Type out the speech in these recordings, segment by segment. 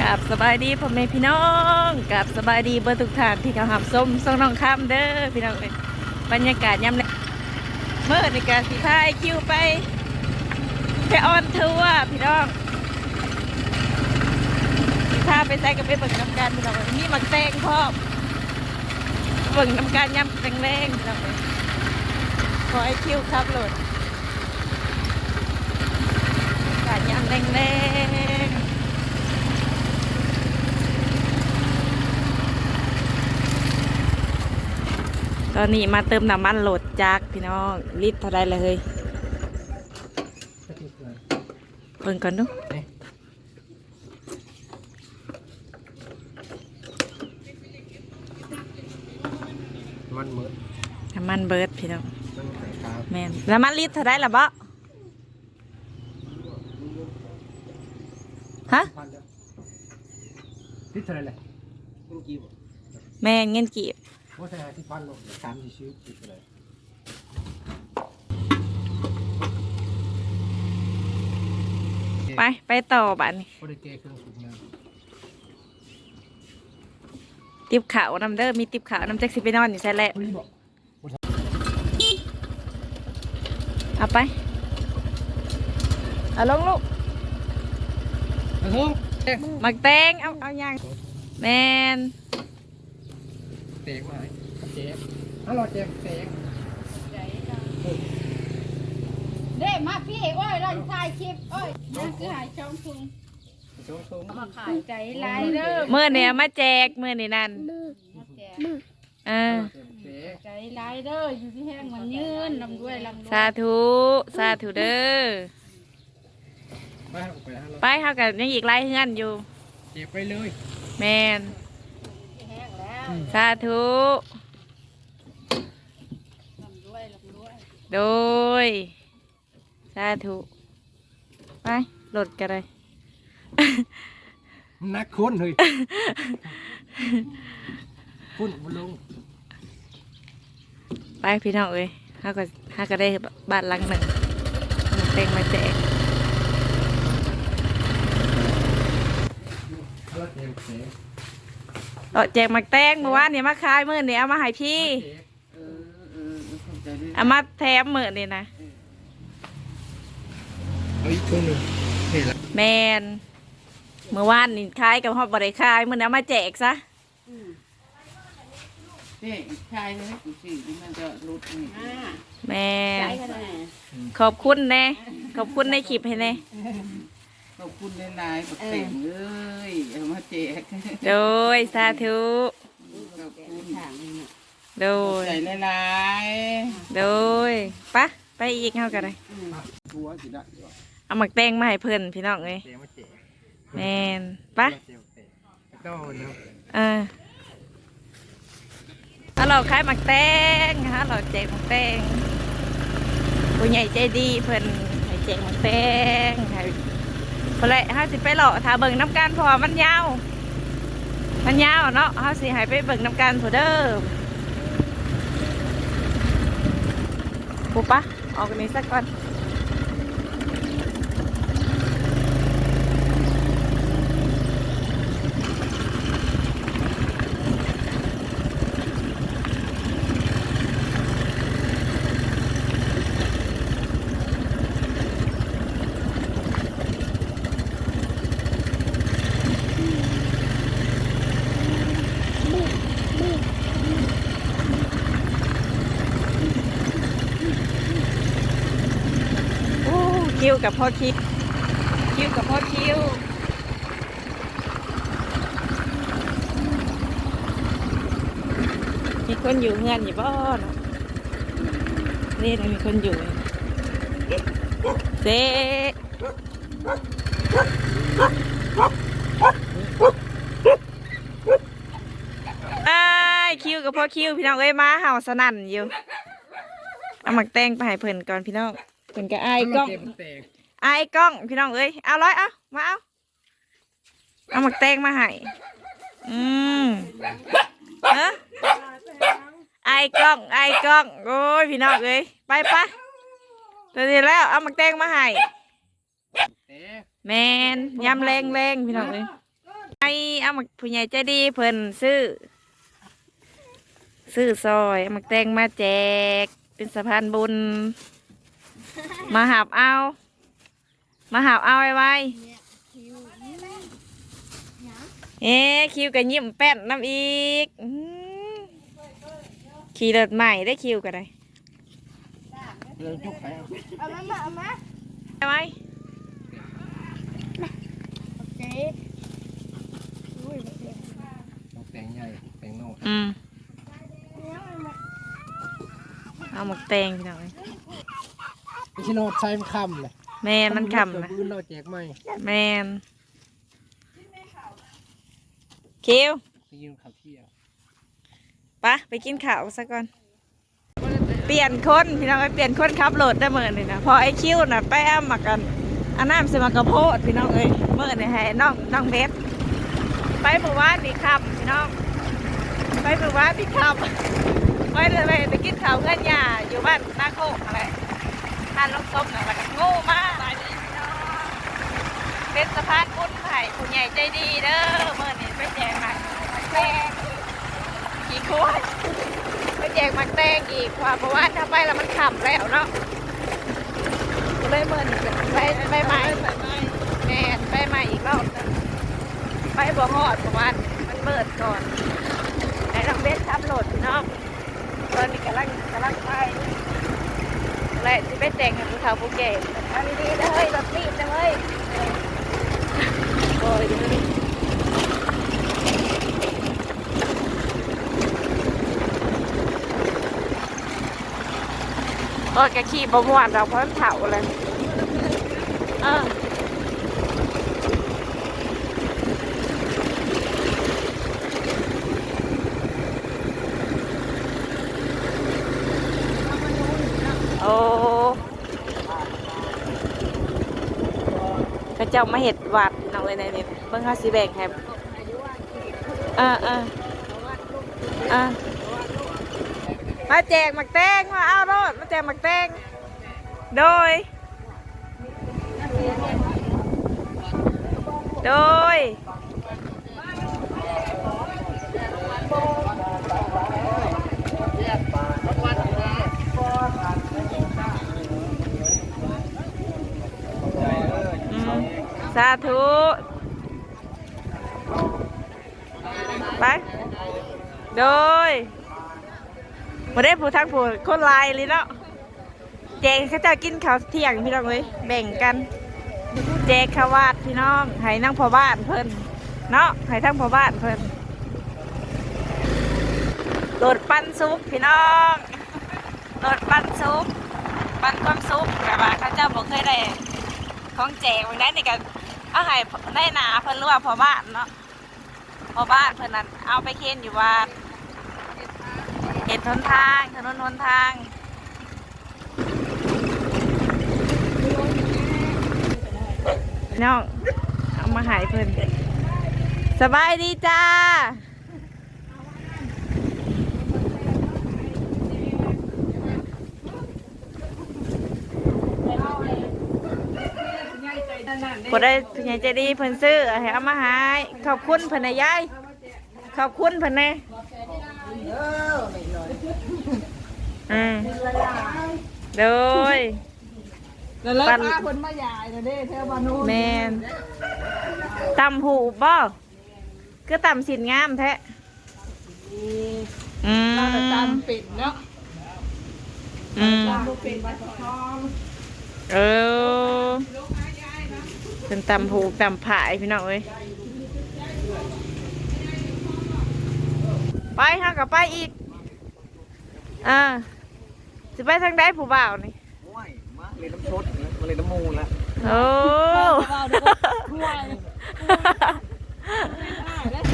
กับสบายดีพ่อแม่พี่น้องกับสบายดีเบอร์ทุกท่านที่เขาหับส้มส่งน้องคำเด้อพี่น้องเอ้ยบรรยากาศยามแลงเมื่อในการสิพายคิวไปไปออนทัวร์พี่น้องสิพาไปใส่กับไปเบิ่งน้ำกันพี่น้องมีมักแตงพร้อมเบิ่งน้ำกันยำแรงแรงพี่น้องเอ้ยขอให้คิวครับโหลดการยำแรงแรงๆ ตอนนี้มาเติมน้ำมันโหลดจักพี่น้องลิตรเท่าไรเลยเฮ้ยเบิ่งก่อนดูมันมืดน้ำมันเบิร์ดพี่น้องมันไข่ขาวแมนน้ำมันลิตรเท่าไรล่ะบ่ฮะพันเดียวที่เท่าไหรเลยมันกี่บ่แม่นเงินกีบ ว่าใช่ที่พันลงสามสี่ชิ้นกี่เท่าไหรไป ไปต่อบ้านนี้พอได้เกยเครื่องสูบน้ติบขาวน้ำเด้อมีติบขาวน้ำแจ็คสิไปนอนอยู่ใช่แหละำพี่บอกเอาไป เอาลงลูกกระทงเตะหมักแตงเอาเอายังแมน เตะมาเจ๊ฮัลโหลเจ๊เตะเด้มาพี่โอ้ยเราถ่ายคลิปโอ้ยนั่นคือหายช่องทุงชงชงมาขายใจลายเด้อเมื่อเนี่ยมาแจกเมื่อนี่นั่นมาแจกเออเตะใจลายเด้ออยู่ที่แห้งมันยืนลำด้วยลำด้วยสาธุสาธุเด้อไปฮัลโหลไปฮัลโหลไปเฮากันยังอีกไล่เฮือนอยู่เจ็บไปเลย แมนที่แห้งแล้ว สาธุลำด้วยลำด้วยโดย สาธุ ไปหลดกันเลยนักคนเลยพุ่นบุลงไปพี่น้องเอ้ยเฮาก็เฮาก็ได้บ้านหลังหนึ่งมาเต็งมาแจก ฮัลโหลเจ๊เตะ เออแจกหมักแตงเมื่อวานนี่มาขายมื้อนี่เอามาให้พี่เอามาแถมมื้อนี่นะเอาอีกช่วงหนึ่งเห็นละแมนเมื่อวานนี่ขายกับฮอดบ่ได้ขายมื้อนี้เอามาแจกซะนี่ชายเลยกูสิมันจะรุดนี่อ่าแมใจนกันแน่ขอบคุณแน่ขอบคุณในคลิปให้แน่ ขอบคุณหลายๆบักเต็มเลยเอามาแจกโดยสาธุ ขอบคุณทางนี่น่ะโดย ใส่หลายโดยปะไปอีกเฮากันเลยๆทัวร์สิได้อยู่เอาหมักแตงมาให้เพิ่นพี่น้องเอ้ยเจ๊มาเจ๊แมนปะเจ๊เตะโดนเนาะเออฮัลโหลขายหมักแตงฮัลโหลแจกหมักแตงผู้ใหญ่ใจดีเพิ่นให้แจกหมักแตงให้ เพิ่นเลยเฮาสิไปหล่อถ้าเบิ่งน้ำกันเพอมันยาว มันยาวเนาะเฮาสิให้ไปเบิ่งน้ำกันผู้เด้อปูปะออกนี้สักก่อน โอ้คิ วกับพ่อคิวคิวกับพ่อคิวมีคนอยู่เงือนอยู่บ้านนี่นะมีคนอยู่เซ่ไอ้ายคิวกับพ่อคิวพี่น้องเอ้ยมาเห่าสนั่นอยู่ เอาหมักแตงไปให้เพิ่นก่อนพี่น้อง เพิ่นก็อายกล้องเจ๊เตะไอ้กล้องพี่น้องเอ้ยเอาร้อยเอามาเอาเอาหมักแตงมาให้อืมเออไอ้กล้องไอ้กล้องโอ้ยพี่น้องเอ้ยไปปะเดี๋ยวแล้วเอาหมักแตงมาให้เตะแมนยำแรงแรงพี่น้องเอ้ยไอเอามาผู้ใหญ่ใจดีเพิ่นซื้อซื้อซอยเอามาแตงมาแจกเป็นสะพานบุญ มาหาบเอา มาหาบเอาไว้ไว้เอ๊ะคิวกับยิ้มแป้นน้ำอีกอื้อหือขี่รถใหม่ได้คิวกันได้เรื่องจุกไปเอาเอามามาเอามาไปไหมเจ๊อุ้ยเอาแตงใหญ่แตงน้อยอืมเอาหมกแตงพี่น้องเอ้ย ไม่ใช่โนดใช้มันคำเลยแมนมันคำนะปืนเราแจกไหมแมนคิวไปยืนขับเที่ยวปะไปกินข้าวซะก่อน เปลี่ยนคนพี่น้องไปเปลี่ยนคนขับรถได้เมื่อนี่นะพอไอคิวน่ะไปอ้ามากันอันน้ำสมากระโพดพี่น้องเอ้ยเมื่อนี่ให้น้องน้องเบสไปเมื่อวานนี่ครับพี่น้อง ไปเมื่อวานนี่ครับไปเลยไปไปกินข้าวเพื่อนยาอยู่บ้านนาโคกอะไรทานลูกส้มน่ะแล้วก็โง่มากเป็นสะพานบุญไผ่ผู้ใหญ่ใจดีเด้อเมื่อนี่ไปแจกมาแจกกี่ขวดไปแจกหมักแตงอีกว่าเพราะว่าถ้าไปแล้วมันขำแล้วเนาะก็เลยเมินไปไปใหม่แม่นไปใหม่อีกรอบไปบ่ฮอดเพราะว่ามันเบิดก่อนไอ้น้องเบสขับรถพี่น้องตอนนี้กำลังกำลังไป และที่ไปแต่งกับผู้เฒ่าผู้แก่อันนี้ดีนะเฮ้ยรถติดนะเฮ้ยโอ้ยดูดิโอ้ยแกขี่ประมวดเราเพราะมันเผาเลยเออโอ้กระ เจ้ามาเห็ดวัดน้องเอ้ยในนี้เบิ่งค้าสีแบ่งแฮมเอ่าอ่าอ่ามาแจกหมักแตงมาเอารถมาแจกหมักแตงโดย โดย สาธุ ไป โดยมาได้ผู้ทางผู้คนลายเลยเนาะแจกเขาเจะกินข้าวเที่ยงพี่น้องเลยแบ่งกัน แจกข้าววาดพี่น้องให้นั่งพอบ้านเพิ่นเนาะให้ทั้งพอบ้านเพิ่นโดดปั้นซุปพี่น้องโดดปั้นซุปปั้นความซุปแบบว่าเขาเจ้าบอกเคยได้ของแจกวันนั้นนี่กัน เอาให้ได้หนาเพิ่นรู้ว่าพอบ้านเนาะพอบ้านเพิ่นนั้นเอาไปเค้นอยู่ว่าเห็ดทนทางถนนทนทางน้องเอามาหายเพิ่นสบายดีจ้า พอได้ผู้ใหญ่ใจดีเพิ่นซื้อให้เอามาใหายขอบคุณเพิ่นนะยายขอบคุณเพิ่นแน่อืมโดย แล้วเลิกปั่นพาคนมาใหญ่นะเด้เธอบ้านนู้นแมนตำหูบ่ก็ตำสินงามแท้อืมเราจะตามปิดเนาะอืมตามปิดมาสองทองเออ เป็นตำหูตำผายพี่น้องเอ้ยไปฮะกับไปอีกอ่าจะไปทางใดผู้บ่าวนี่โอ้ยมาเลยน้ำชดมาเลยน้ำมูลละโอ้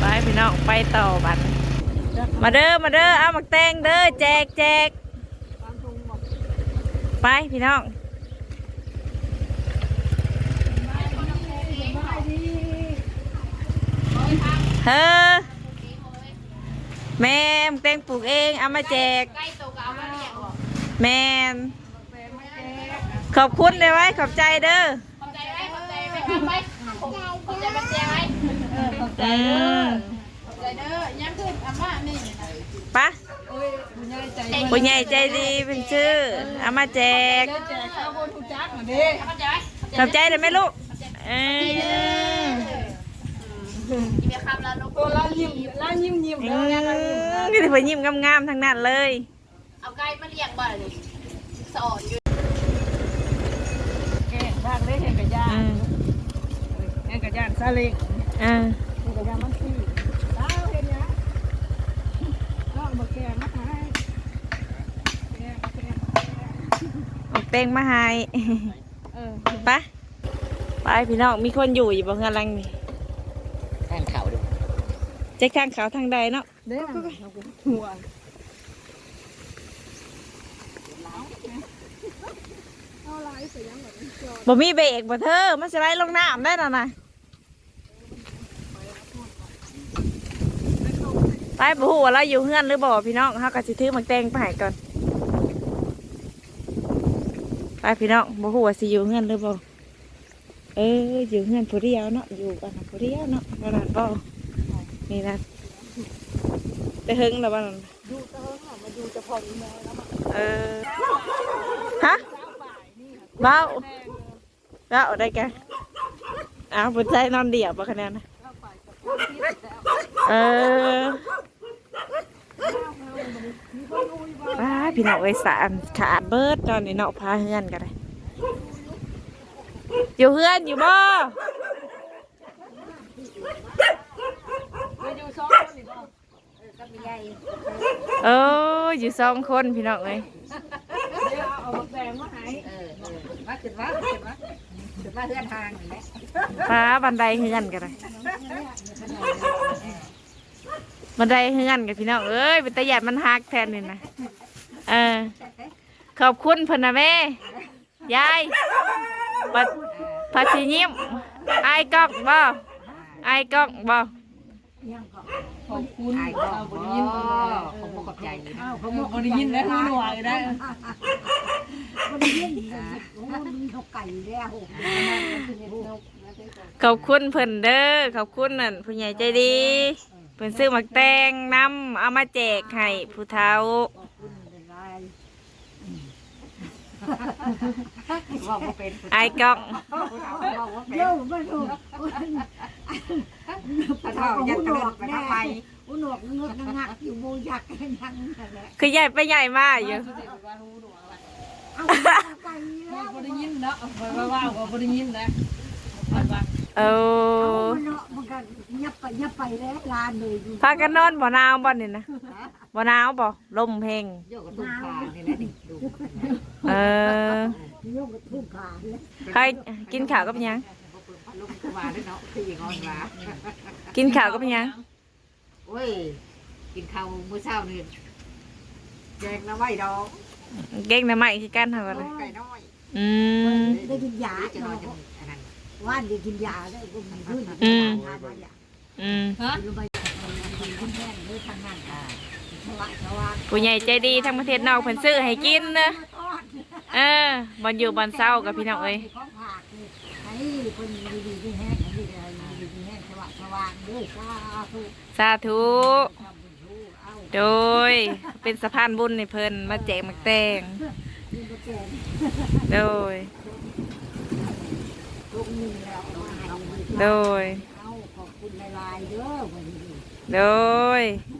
ไปพี่น้องไปต่อบันมาเด้อมาเด้อเอาหมักแตงเด้อแจกแจกไปพี่น้อง เฮ้อแม่หมักแตงปลูกเองเอามาแจกแมนขอบคุณเลยไว้ขอบใจเด้อขอบใจไว้ขอบใจไว้ครับไว้ขอบใจเป็นเตียงไว้โใจเด้อใจเด้อยังขึ้นอาม่านี่นะปะโอ้ยผู้ใหญ่ใจผู้ใหญ่ใจดีเป็นชื่อเอามาแจกเด้อแจกข้าวบนทุกจักมาดิเข้าใจขอบ ใจเลยไหมลูกเออตัวละยิ้มละยิ้มยิ้มอืเด้อเนี่ยละยิ้มมนี่เพิ่นยิ้มงามๆทั้งนั้นเลย เอาไก่มาเลี้ยงบ่อยนี่สอนอยู่แกงบ้างเลยเห็นกระยาอืมเห็นกระยานซาเล้งอ่าเห็นกระยามันขี้ดาวเห็นยังก็มาแกงมาให้แกงแกงเอาเป้งมาให้ เออ ไปไปพี่น้องมีคนอยู่อยู่บ่เฮือนหลังนี่แอนเข่าดู แจ็คทางขาวทางใดเนาะเด้อหัวบ่มีเบรกบ่เธอมันสิไหลลงน้ำได้น่ะนะไปบ่ฮู้ว่าเราอยู่เฮือนหรือบ่พี่น้องเฮาก็สิถือหมักแตงไปให้ก่อนไปพี่น้องบ่ฮู้ว่าสิอยู่เฮือนหรือบ่เอออยู่เฮือนผู้เดียวเนาะอยู่กันผู้เดียวเนาะขนาดบ่ นี่นะแต่เฮิงแล้วบ่นั่นดูเตอค่ะมาดูจะพอดีแม่แล้วมาเออฮะเบ้าเบ้าได้แกอ้าวบุญใจนอนเดี่ยวปะคะแนนนะเออว้าพี่น้องเอ้ยสารขาดเบิดตอนนี้เนาะพาเฮือนกันเลยอยู่เฮือนอยู่บ่ ไปดูซ้อมคนอีกบ่ เอออยู่สองคนพี่น้องเอ้ยเดี๋ยวเอาบักแดงมาให้เออเออมาขึ้นมาขึ้นมาขึ้นมาเพื่อนทางนี่แหละฟ้าบันไดเฮือนกันเลยบันไดเฮือนกันพี่น้องเอ้ยเป็นตะหยาดมันหักแทนนี่นะเออขอบคุณเพิ่นนะแม่ยายปัดพัชิยิ้มไอ้ายกล้องบ่ไอ้ายกล้องบ่ข อบคุณไอ้ก็เอาบบริริยิยินนเออผมบอกขอบใจอยู่นะเขาบอกบริยินได้หูหนวกได้ขอบคุณเพิ่นเด้อขอบคุณนั่นผู้ใหญ่ใจดีเพิ่นซื้อหมักแตงน้ำเอามาแจกให้ผู้เฒ่าว่าบ่เป็นไอ้ายกล้องเดี๋ยวมาดูถ้าเท่ายันกระโดดไปทำไม อุหนวกเงือกงักอยู่โบยักกันยังนั่นแหละคือใหญ่ไปใหญ่มากอยู่เอาไก่แล้วบริยินเนาะว่าว่าว่าบริยินนะว่าเอเอาอมันเนาะมันก็ยับไปยับไปแล้วลานเลยอยู่พากันนอนบ่หนาวบ่นี่นะบ่หนาวบ่ลมเพลงโยกกระตุ้นขานี่แหละนี่ดูเออโยกกระทุ่มขาเลยใครกินข้าวกับหยังลูกมาด้วยเนาะคืออย่างอนมากินข้าวกับหยัง โอ้ย กินข้าวมื้อเช้านี่แจงน้ำไม้ดองเก่งนะใหม่คือกันเท่ากันเลยไก่น้อยอืม ได้กินยาจะนอนจะอันนั้นว่านได้กินยาได้ก็มีขึ้นอืม ทานมายาอืมฮะลงไปกินแห้งเลยทางนั้นอะสว่างสว่างผู้ใหญ่ใจดีทั้งประเทศนอกเพิ่นซื้อให้กินเนอะเออบ่อยู่บ่อนเศร้ากับพี่น้องเอ้ยของผากนี่ให้คนดีๆที่แห้งอันนี้ก็ดีๆที่แห้งสว่างสว่างด้วยสาธุ สาธุทำบุญรู้เอาโดยเป็นสะพานบุญให้เพิ่นมาแจกหมักแตงนี่ก็แก่โดยลูกนี่แล้วเอาโดยเอาขอบคุณหลายๆเด้อวันนี้โดยเ